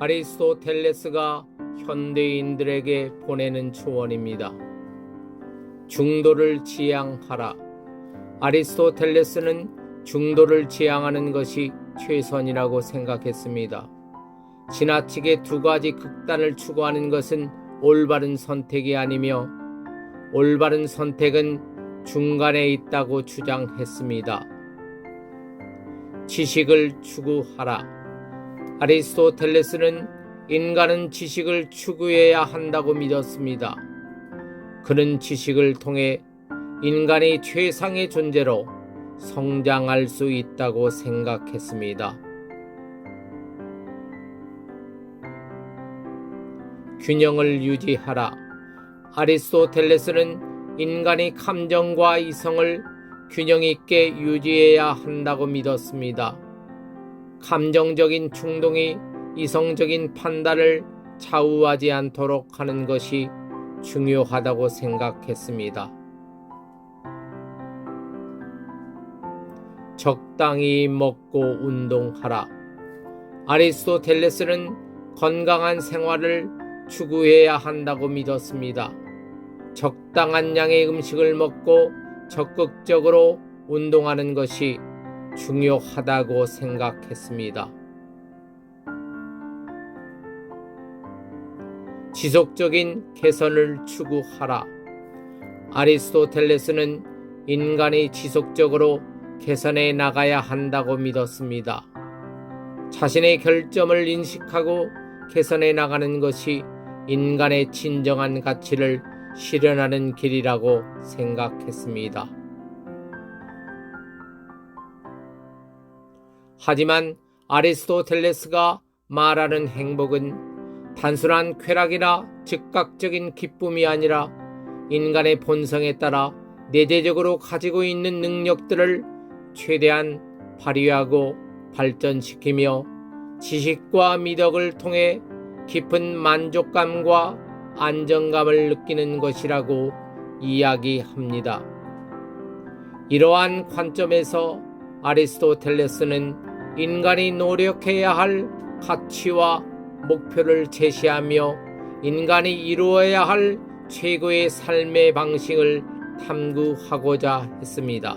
아리스토텔레스가 현대인들에게 보내는 초원입니다. 중도를 지향하라. 아리스토텔레스는 중도를 지향하는 것이 최선이라고 생각했습니다. 지나치게 두 가지 극단을 추구하는 것은 올바른 선택이 아니며 올바른 선택은 중간에 있다고 주장했습니다. 지식을 추구하라. 아리스토텔레스는 인간은 지식을 추구해야 한다고 믿었습니다. 그는 지식을 통해 인간이 최상의 존재로 성장할 수 있다고 생각했습니다. 균형을 유지하라. 아리스토텔레스는 인간이 감정과 이성을 균형 있게 유지해야 한다고 믿었습니다. 감정적인 충동이 이성적인 판단을 좌우하지 않도록 하는 것이 중요하다고 생각했습니다. 적당히 먹고 운동하라. 아리스토텔레스는 건강한 생활을 추구해야 한다고 믿었습니다. 적당한 양의 음식을 먹고 적극적으로 운동하는 것이 중요하다고 생각했습니다. 지속적인 개선을 추구하라. 아리스토텔레스는 인간이 지속적으로 개선해 나가야 한다고 믿었습니다. 자신의 결점을 인식하고 개선해 나가는 것이 인간의 진정한 가치를 실현하는 길이라고 생각했습니다. 하지만 아리스토텔레스가 말하는 행복은 단순한 쾌락이나 즉각적인 기쁨이 아니라 인간의 본성에 따라 내재적으로 가지고 있는 능력들을 최대한 발휘하고 발전시키며 지식과 미덕을 통해 깊은 만족감과 안정감을 느끼는 것이라고 이야기합니다. 이러한 관점에서 아리스토텔레스는 인간이 노력해야 할 가치와 목표를 제시하며 인간이 이루어야 할 최고의 삶의 방식을 탐구하고자 했습니다.